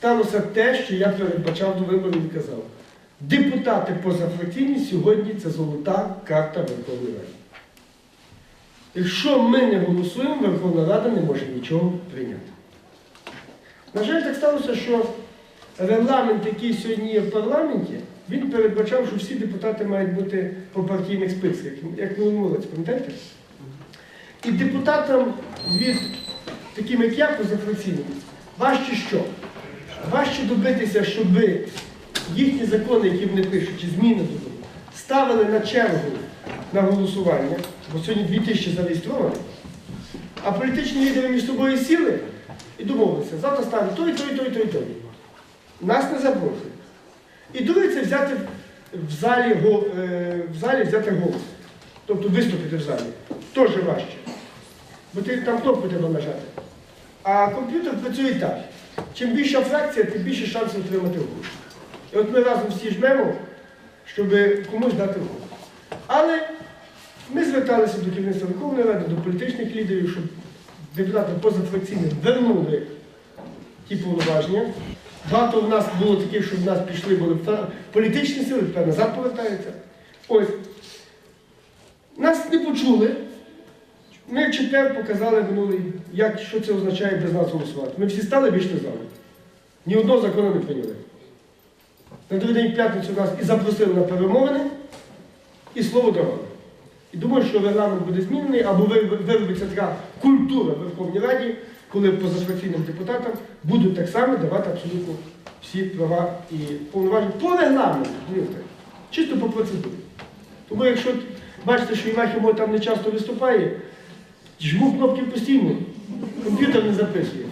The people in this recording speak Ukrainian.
сталося те, що я передбачав до виборів і казав. Депутати позафракційні сьогодні це золота карта Верховної Ради. Якщо ми не голосуємо, Верховна Рада не може нічого прийняти. На жаль, так сталося, що регламент, який сьогодні є в парламенті, він передбачав, що всі депутати мають бути по партійних списках, як минулець, пам'ятаєте? І депутатам від таким, як я, позафракційним, важче що? Важче добитися, щоб їхні закони, які вони пишуть, чи зміни до ставили на чергу на голосування, бо сьогодні 2000 зареєстрованих, а політичні лідери між собою сіли і домовилися, завтра ставимо той, той, той, той, той. Нас не запрошують. І це взяти в залі, е, в залі взяти голос. Тобто виступити в залі. Теж важче. Бо ти там кнопку треба нажати. А комп'ютер працює так. Чим більша фракція, тим більше шансів отримати голос. І от ми разом всі жмемо, щоб комусь дати голос. Але ми зверталися до керівництва Верховної Ради, до політичних лідерів, щоб депутати позафракційні вернули ті повноваження. Багато в нас було таких, що в нас пішли були політичні сили, тепер назад повертаються. Ось. Нас не почули. Ми в четвер показали минулий, як, що це означає без нас голосувати. Ми всі стали вийшли з залу. Ні одного закону не прийняли. На другий день п'ятницю нас і запросили на перемовини, і слово давали. І думаю, що регламент буде змінений, або виробиться така культура в Верховній Раді, коли позафракційним депутатам будуть так само давати абсолютно всі права і повноваження по регламенту, чисто по процедурі. Тому якщо бачите, що Івахімо там не часто виступає, жму кнопки постійно, комп'ютер не записує.